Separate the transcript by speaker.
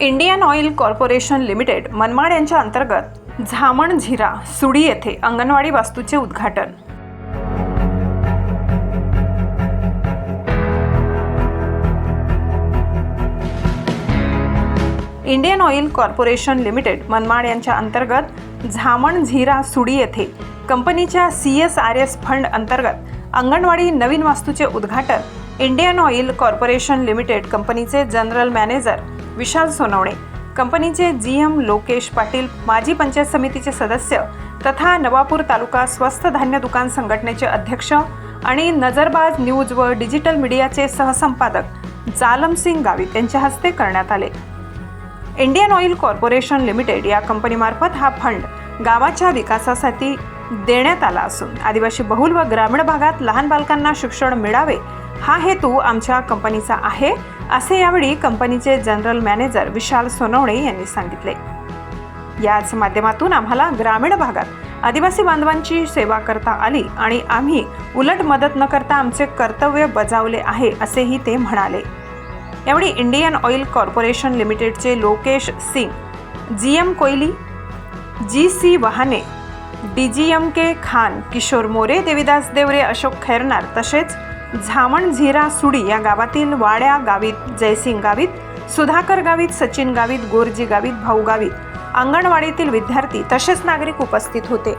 Speaker 1: Indian Oil Corporation Limited Manmad यांच्या अंतर्गत झामण झिरा सुडी येथे अंगणवाडी वास्तूचे उद्घाटन. Indian Oil Corporation Limited Manmad यांच्या अंतर्गत झामण झिरा सुडी येथे कंपनीच्या C S R S fund अंतर्गत अंगणवाडी नवीन वास्तूचे उद्घाटन इंडियन ऑइल कॉर्पोरेशन लिमिटेड कंपनीचे जनरल मॅनेजर विशाल सोनवणे. कंपनीचे जी एम लोकेश पाटील माजी पंचायत समितीचे सदस्य तथा नवापूर तालुका स्वस्त धान्य दुकान संघटनेचे अध्यक्ष आणि नजरबाज न्यूज व डिजिटल मीडियाचे सहसंपादक जालमसिंग गावित यांच्या हस्ते करण्यात आले. इंडियन ऑइल कॉर्पोरेशन लिमिटेड या कंपनीमार्फत हा फंड गावाच्या विकासासाठी देण्यात आला असून आदिवासी बहुल व ग्रामीण भागात लहान बालकांना शिक्षण मिळावे हा हेतू आमच्या कंपनीचा आहे असे यावेळी कंपनीचे जनरल मॅनेजर विशाल सोनवणे यांनी सांगितले. याच माध्यमातून आम्हाला ग्रामीण भागात आदिवासी बांधवांची सेवा करता आली आणि आम्ही उलट मदत न करता आमचे कर्तव्य बजावले आहे असेही ते म्हणाले. यावेळी इंडियन ऑइल कॉर्पोरेशन लिमिटेडचे Lokesh Singh G M Koyali G C Wahane D G M K Khan Kishor More Devidas Deore Ashok Khairnar तसेच झामण झिरा सुडी या गावातील वाड्या गावीत जयसिंग गावीत सुधाकर गावीत सचिन गावीत गोरजी गावीत भाऊ गावीत अंगणवाडीतील विद्यार्थी तसेच नागरिक उपस्थित होते.